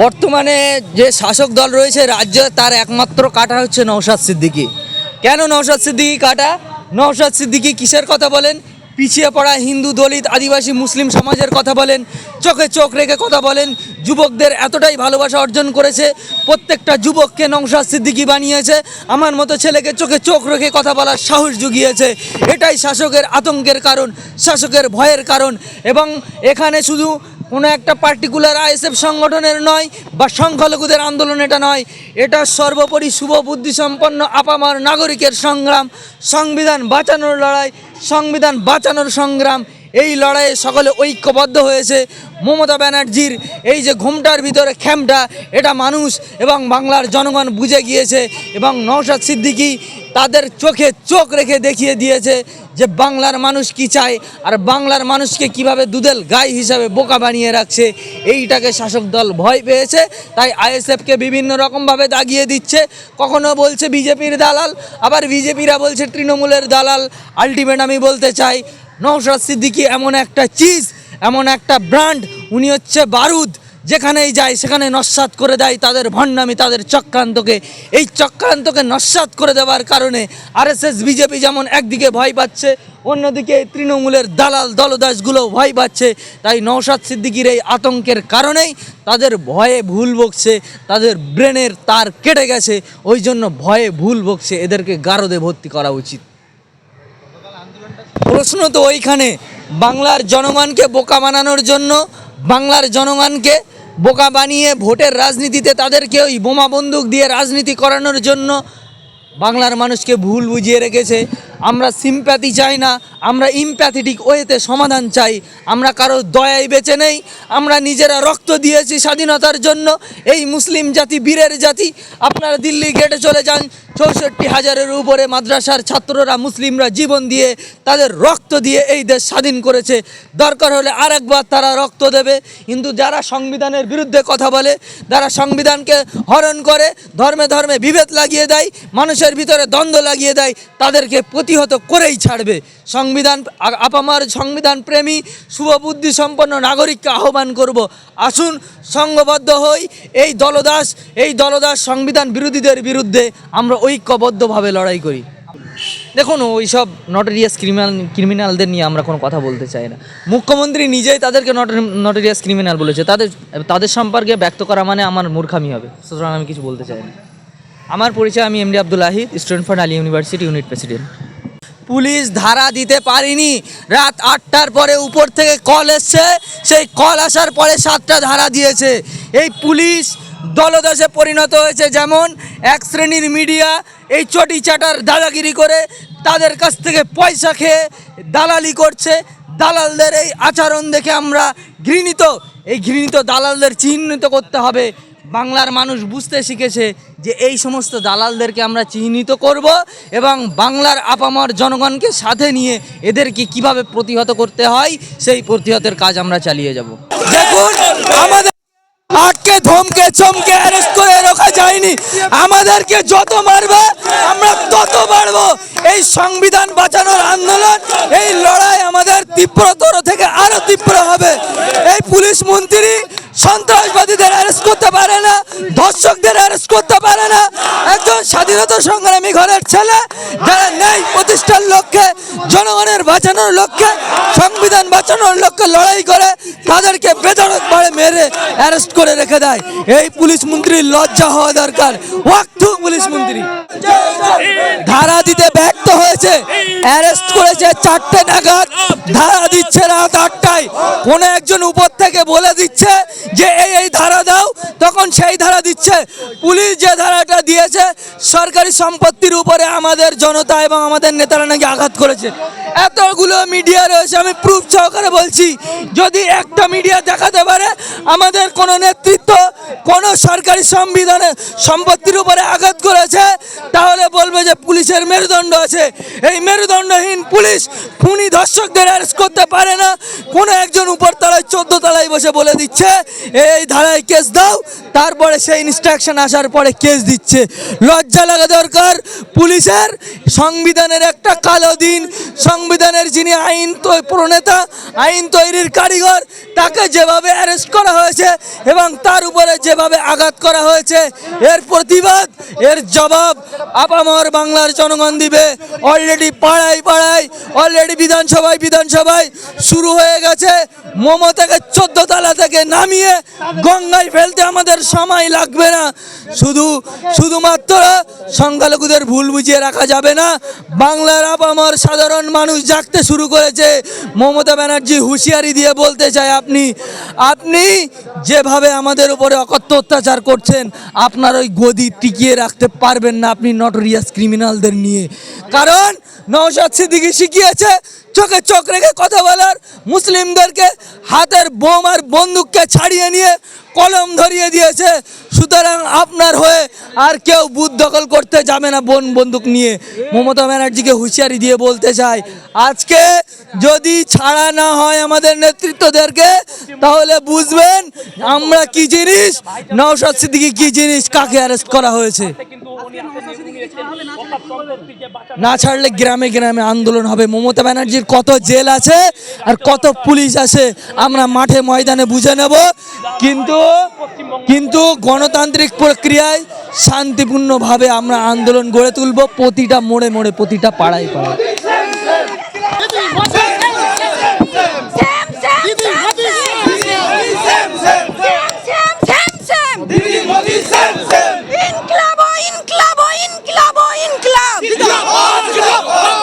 বর্তমানে যে শাসক দল রয়েছে রাজ্যে, তার একমাত্র কাটা হচ্ছে নওশাদ সিদ্দিকি। কেন নওশাদ সিদ্দিকি কাটা? নওশাদ সিদ্দিকী কিসের কথা বলেন? পিছিয়ে পড়া হিন্দু দলিত আদিবাসী মুসলিম সমাজের কথা বলেন। চোখে চোখ রেখে কথা বলেন। যুবকদের এতটাই ভালোবাসা অর্জন করেছে। প্রত্যেকটা যুবককে নওশাদ সিদ্দিকী বানিয়েছে। আমার মতো ছেলেকে চোখে চোখ রেখে কথা বলার সাহস জুগিয়েছে। এটাই শাসকের আতঙ্কের কারণ, শাসকের ভয়ের কারণ। এবং এখানে শুধু কোনো একটা পার্টিকুলার আইএসএফ সংগঠনের নয় বা সংখ্যালঘুদের আন্দোলন এটা নয়। এটা সর্বোপরি শুভ বুদ্ধি সম্পন্ন আপামার নাগরিকের সংগ্রাম, সংবিধান বাঁচানোর লড়াই, সংবিধান বাঁচানোর সংগ্রাম। এই লড়াইয়ে সকলে ঐক্যবদ্ধ হয়েছে। মমতা ব্যানার্জির এই যে ঘুমটার ভিতরে খ্যামটা এটা মানুষ এবং বাংলার জনগণ বুঝে গিয়েছে এবং নওশাদ সিদ্দিকি তাদের চোখে চোখ রেখে দেখিয়ে দিয়েছে। যে বাংলার মানুষ কি চায় আর বাংলার মানুষকে কীভাবে দুধেল গাই হিসাবে বোকা বানিয়ে রাখছে, এইটাকে শাসক দল ভয় পেয়েছে। তাই আইএসএফকে বিভিন্ন রকমভাবে দাগিয়ে দিচ্ছে। কখনো বলছে বিজেপির দালাল, আবার বিজেপিরা বলছে তৃণমূলের দালাল। আলটিমেট আমি বলতে চাই নৌশাদ সিদ্দিকি এমন একটা চিজ, এমন একটা ব্র্যান্ড, উনি হচ্ছে বারুদ। যেখানেই যায়, সেখানে নস্বাত করে দেয় তাদের ভণ্ডামি, তাদের চক্রান্তকে। এই চক্রান্তকে নস্বাত করে দেওয়ার কারণে আরএসএস, বিজেপি যেমন একদিকে ভয় পাচ্ছে, অন্যদিকে তৃণমূলের দালাল দলদাসগুলো ভয় পাচ্ছে। তাই নৌসাদ সিদ্দিকির এই আতঙ্কের কারণেই তাদের ভয়ে ভুল বকছে, তাদের ব্রেনের তার কেটে গেছে, ওই জন্য ভয়ে ভুল বকছে। এদেরকে গারদে ভর্তি করা উচিত। প্রশ্ন তো ওইখানে, বাংলার জনগণকে বোকা বানানোর জন্য, বাংলার জনগণকে বোকা বানিয়ে ভোটের রাজনীতিতে তাদেরকে ওই বোমা বন্দুক দিয়ে রাজনীতি করানোর জন্য বাংলার মানুষকে ভুল বুঝিয়ে রেখেছে। আমরা সিম্প্যাথি চাই না, আমরা ইম্প্যাথেটিক ওয়েতে সমাধান চাই। আমরা কারও দয়ায় বেঁচে নেই, আমরা নিজেরা রক্ত দিয়েছি স্বাধীনতার জন্য। এই মুসলিম জাতি, বীরের জাতি, আপনারা দিল্লি গেটে চলে যান চৌষট্টি হাজারের উপরে মাদ্রাসার ছাত্ররা, মুসলিমরা জীবন দিয়ে তাদের রক্ত দিয়ে এই দেশ স্বাধীন করেছে। দরকার হলে আরেকবার তারা রক্ত দেবে। কিন্তু যারা সংবিধানের বিরুদ্ধে কথা বলে, যারা সংবিধানকে হরণ করে, ধর্মে ধর্মে বিভেদ লাগিয়ে দেয়, মানুষের ভিতরে দ্বন্দ্ব লাগিয়ে দেয়, তাদেরকে প্রতিহত করেই ছাড়বে। সংবিধান আপামার সংবিধান প্রেমী, শুভবুদ্ধি সম্পন্ন নাগরিককে আহ্বান করব। আসুন সংঘবদ্ধ হই। এই দলদাস এই দলদাস সংবিধান বিরোধীদের বিরুদ্ধে আমরা ঐক্যবদ্ধভাবে লড়াই করি। দেখুন ওই ওইসব নটেরিয়াস ক্রিমিনাল ক্রিমিনালদের নিয়ে আমরা কোনো কথা বলতে চাই না। মুখ্যমন্ত্রী নিজেই তাদেরকে নটেরিয়াস ক্রিমিনাল বলেছে। তাদের তাদের সম্পর্কে ব্যক্ত করা মানে আমার মূর্খামি হবে। সুতরাং আমি কিছু বলতে চাই না। আমার পরিচয় আমি MD Abdul Ahid student for Ali university unit president police ধারা দিতে পারিনি। রাত আটটার পরে উপর থেকে কল এসছে। সেই কল আসার পরে সাতটা ধারা দিয়েছে। এই পুলিশ দলদশে পরিণত হয়েছে যেমন এক শ্রেণির মিডিয়া, এই চটি চাটার দাদাগিরি করে তাদের কাছ থেকে পয়সা খেয়ে দালালি করছে। দালালদের এই আচরণ দেখে আমরা ঘৃণিত। এই ঘৃণিত দালালদের চিহ্নিত করতে হবে। বাংলার মানুষ বুঝতে শিখেছে যে এই সমস্ত দালালদেরকে আমরা চিহ্নিত করব এবং বাংলার আপামর জনগণকে সাথে নিয়ে এদেরকে কীভাবে প্রতিহত করতে হয়, সেই প্রতিহতের কাজ আমরা চালিয়ে যাব। দেখুন, আমাদের আটকে, ধমকে, চমকে অ্যারেস্ট করে রাখা যায়নি। আমাদেরকে যত মারবে, আমরা তত বাড়বো। এই সংবিধান বাঁচানোর আন্দোলন, এই লড়াই আমাদের তীব্রতর থেকে আরও তীব্র হবে। পুলিশ মন্ত্রী সন্ত্রাসবাদীদের অ্যারেস্ট করতে পারে না, ধর্ষকদের অ্যারেস্ট করতে পারে না। একজন স্বাধীনতা সংগ্রামী ঘরের ছেলে যারা নেই প্রতিষ্ঠার লক্ষ্যে, জনগণের বাঁচানোর লক্ষ্যে, সংবিধান বাঁচানোর লক্ষ্যে লড়াই করে, তাদেরকে বেদরক বাড়ে মেরে অ্যারেস্ট করে রেখে দেয়। এই পুলিশ মন্ত্রীর লজ্জা হওয়া দরকার। ওয়াক্তু পুলিশ মন্ত্রী। ধারা দিতে ব্যর্থ হয়েছে। অ্যারেস্ট করেছে চারটে নাগাদ। ধারা দিচ্ছে রাত আটটায়। কোনো একজন উপর থেকে বলে দিচ্ছে যে এই এই ধারা দাও। তখন সেই ধারা দিচ্ছে। পুলিশ যে ধারাটা দিয়েছে, সরকারি সম্পত্তির উপরে আমাদের জনতা এবং আমাদের নেতারা নাকি আঘাত করেছে। এতগুলো মিডিয়া রয়েছে, আমি প্রুফ সহকারে বলছি, যদি একটা মিডিয়া দেখাতে পারে, আমাদের কোনো নেতৃত্ব, কোনো সরকারি সংবিধানে সম্পত্তির উপরে আঘাত করেছে, তাহলে বলবে যে পুলিশের মেরুদণ্ড আছে। এই মেরুদণ্ডহীন পুলিশ খুনি ধর্ষকদের অ্যারেস্ট করতে পারে না। কোনো একজন উপর তলায় চোদ্দ তলায় বসে বলে দিচ্ছে, এই ধারায় কেস দাও। তারপরে সেই ইনস্ট্রাকশন আসার পরে কেস দিচ্ছে। লজ্জা লাগা দরকার। পুলিশের সংবিধানের একটা কালো দিন সংবিধানের যিনি আইন প্রণেতা, আইন তৈরির কারিগর, তাকে যেভাবে অ্যারেস্ট করা হয়েছে এবং তার উপরে যেভাবে আঘাত করা হয়েছে, এর প্রতিবাদ, এর জবাব আপামর বাংলার জনগণ দিবে। অলরেডি পাড়ায় পাড়ায় অলরেডি বিধানসভায় বিধানসভায় শুরু হয়ে গেছে। মমতাকে চোদ্দ তলা থেকে নামিয়ে গঙ্গায় ফেলতে আমাদের সময় লাগবে না। শুধু, শুধুমাত্র সংখ্যালঘুদের ভুল বুঝিয়ে রাখা যাবে না। বাংলার আপামর সাধারণ মানুষ জাগতে শুরু করেছে। মমতা ব্যানার্জি হুঁশিয়ারি দিয়ে বলতে চায় আপনি আপনি যেভাবে আমাদের উপরে অকথ্য অত্যাচার করছেন, আপনার ওই গদি টিকিয়ে রাখতে পারবেন না আপনি নটোরিয়াস ক্রিমিনালদের নিয়ে। কারণ নওশাদ সিদ্দিকি শিখিয়েছে, চোখে চোখ রেখে কথা বলার মুসলিমদেরকে হাতের বোম আর বন্দুককে ছাড়িয়ে নিয়ে কলম ধরিয়ে দিয়েছে। সুতরাং আপনার হয়ে আর কেউ বুথ দখল করতে যাবে না বোন বন্দুক নিয়ে। মমতা ব্যানার্জিকে হুঁশিয়ারি দিয়ে বলতে চাই, আজকে যদি ছাড়া না হয় আমাদের নেতৃত্বদেরকে, তাহলে বুঝবেন আমরা কি জিনিস, নওশাদ সিদ্দিকি কি জিনিস, কাকে অ্যারেস্ট করা হয়েছে? না ছাড়লে গ্রামে গ্রামে আন্দোলন হবে। মমতা ব্যানার্জির কত জেল আছে আর কত পুলিশ আছে, আমরা মাঠে ময়দানে বুঝে নেব। কিন্তু কিন্তু গণতান্ত্রিক প্রক্রিয়ায় শান্তিপূর্ণভাবে আমরা আন্দোলন গড়ে তুলব। প্রতিটা মোড়ে মোড়ে, প্রতিটা পাড়ায় পাড়ায়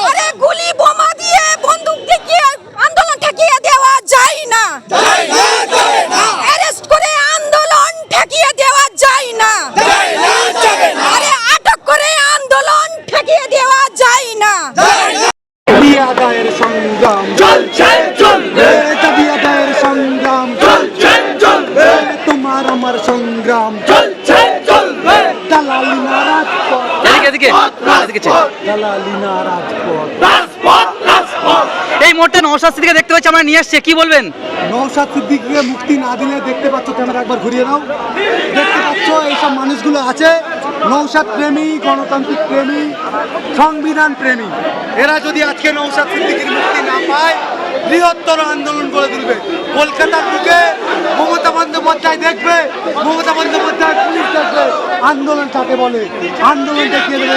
আরে গুলি বোমা দিয়ে বন্দুক দেখিয়ে আন্দোলন ঠেকিয়ে দেওয়া যায় না অ্যারেস্ট করে আন্দোলন ঠেকিয়ে দেওয়া যায় না আরে আটক করে আন্দোলন ঠেকিয়ে দেওয়া যায় না দাবি আদায়ের সংগ্রাম চলছে চলবে দাবি আদায়ের সংগ্রাম চলছে চলবে তোমার আমার সংগ্রাম চলছে চলবে দালালি না রাজপথ এদিকে এদিকে এদিকে ছে। দালালি না রাজপথ। রাজপথ রাজপথ। এই মুহূর্তে নওশাদ সিদ্দিকে দেখতে পাচ্ছি আমরা নিয়ে এসছে কি বলবেন? নৌসাদ সিদ্দিককে মুক্তি না দিলে দেখতে পাচ্ছ ক্যামেরা একবার ঘুরিয়ে নাও। দেখতে পাচ্ছ এইসব মানুষগুলো আছে। নৌসাদ প্রেমী গণতান্ত্রিক প্রেমী সংবিধান প্রেমী। এরা যদি আজকে নৌসাদ সিদ্দিকির মুক্তি না পায় বৃহত্তর আন্দোলন করে তুলবে। কলকাতার বুকে বন্দ্যোপাধ্যায় দেখবে মমতা বন্দ্যোপাধ্যায় পুলিশ দেখবে। আন্দোলন কাকে বলে? আন্দোলন দেখিয়ে দেবে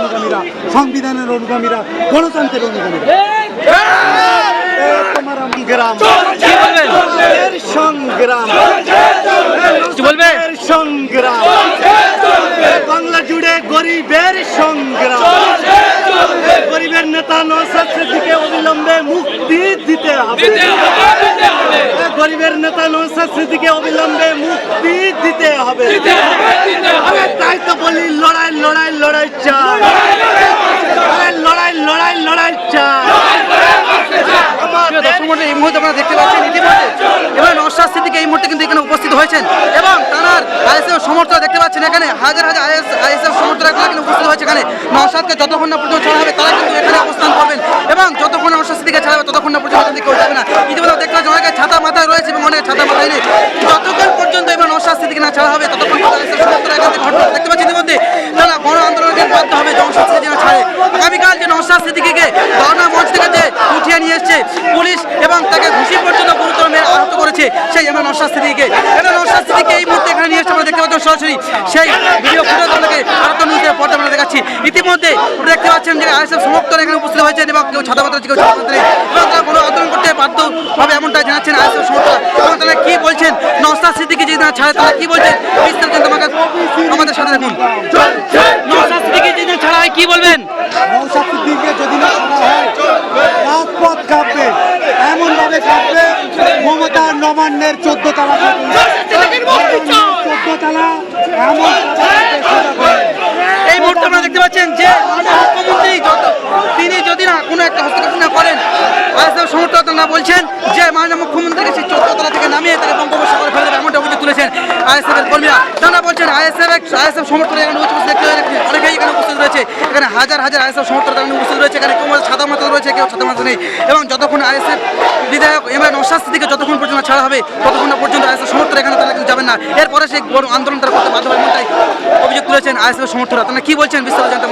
অনুগামীরা সংবিধানের অনুগামীরা গণতন্ত্রের অনুগামীরা। তোমার সংগ্রাম। সংগ্রাম। বাংলা জুড়ে গরিবের সংগ্রাম। গরিবের নেতা নৌসাদ সিদ্দিকে অবিলম্বে মুক্তি দিতে হবে। গরিবের নেতা নৌসাদ সিদ্দিকে অবিলম্বে মুক্তি দিতে হবে। তাই তো বলি লড়াই লড়াই লড়াই চাই। লড়াই লড়াই লড়াই চাই। দর্শক এই মুহূর্তে আপনারা দেখতে পাচ্ছেন ইতিমধ্যে এবার নওশাদ সিদ্দিক এই মুহূর্তে কিন্তু এখানে উপস্থিত হয়েছেন এবং তার আইএসএফ সমর্থক দেখতে পাচ্ছেন এখানে হাজার হাজার আইএসএফ সমর্থকরা কিন্তু উপস্থিত হয়েছে এখানে। যতক্ষণ না পর্যন্ত ছাড়া হবে তারা কিন্তু এখানে অবস্থান করবেন। এবং যতক্ষণ নওশাদ সিদ্দিকে ছাড়া ততক্ষণ না পর্যন্ত কেউ যাবে না। ইতিমধ্যে দেখতে পাচ্ছি অনেকে ছাতা মাথায় রয়েছে এবং অনেকে ছাতা মাথায় নেই। যতক্ষণ পর্যন্ত এবার নওশাদ সিদ্দিকে না ছাড়া হবে, ততক্ষণ ঘটনা দেখতে পাচ্ছি। ইতিমধ্যে তারা গণ আন্দোলনের বাধ্য হবে সিদ্দিকি যেন ছাড়ে। আগামীকাল যে নওশাদ সিদ্দিকিকে ধর্ণা মঞ্চ থেকে যে উঠিয়ে নিয়ে এসছে পুলিশ এবং তাকে ঘুষি পর্যন্ত গুরুতর মেরে আহত করেছে, সেই আমরা নওশাদ সিদ্দিকিকে এটা নওশাদ সিদ্দিকিকে এই মুহূর্তে এখানে নিয়ে এসছে আমরা দেখতে পাচ্ছি সরাসরি সেই ভিডিও ফুটেজ আপনাকে আরত নিউজের পর্দা আমরা দেখাচ্ছি। ইতিমধ্যে দেখতে পাচ্ছেন যে আইএসএফ সমর্থকরা এখানে উপস্থিত হয়েছেন এবং কেউ ছাতা মাত্রা কেউ ছাতা এবং তারা কোনো আন্দোলন করতে বাধ্য হবে এমনটা জানাচ্ছেন আইএসএফ এবং তারা কি বলছেন? নওশাদ সিদ্দিকি যদি না ছাড়ে তারা কি বলছেন? বিস্তারিত কিন্তু আমাকে আমাদের সাথে দেখুন। নওশাদ সিদ্দিকি যদি ছাড়া হয়, কি বলবেন? যদি না রাজপথ কাঁপবে। এমন ভাবে কাঁপবে মমতার নবান্নের চোদ্দ তালা চোদ্দ তালা এমন এই মুহূর্তে আপনারা দেখতে পাচ্ছেন যে মুখ্যমন্ত্রী যত তিনি যদি না কোনো একটা হস্তক্ষেপ না করেন আইএসএফ সমর্থক না বলছেন, যে মাননীয় মুখ্যমন্ত্রীকে সেই চোদ্দ তলা থেকে নামিয়ে তাকে বঙ্গোপসাগরে ফেলে দেবে, এমনটা অভিযোগ তুলেছেন আইএসএফ এর কর্মীরা। তারা বলছেন আইএসএফ আইএসএফ সমর্থকরা এখানে উপস্থিত অনেকেই এখানে উপস্থিত রয়েছে। এখানে হাজার হাজার আইএসএফ সমর্থক এখানে উপস্থিত রয়েছে, এখানে কেউ সাদা মাথা রয়েছে, কেউ সাদা মাথা নেই। এবং যতক্ষণ আইএসএফ বিধায়ক এমএন নশাদ সিদ্দিকে যতক্ষণ পর্যন্ত ছাড়া হবে, ততক্ষণ পর্যন্ত আইএসএফ সমর্থক এখানে তারা কিন্তু যাবেন না। এরপরে সেই বড় আন্দোলন তারা করতে বাধ্য হবে অভিযোগ তুলেছেন আইএসএফ সমর্থকরা। তারা কি বলছেন বিস্তারিত জানতে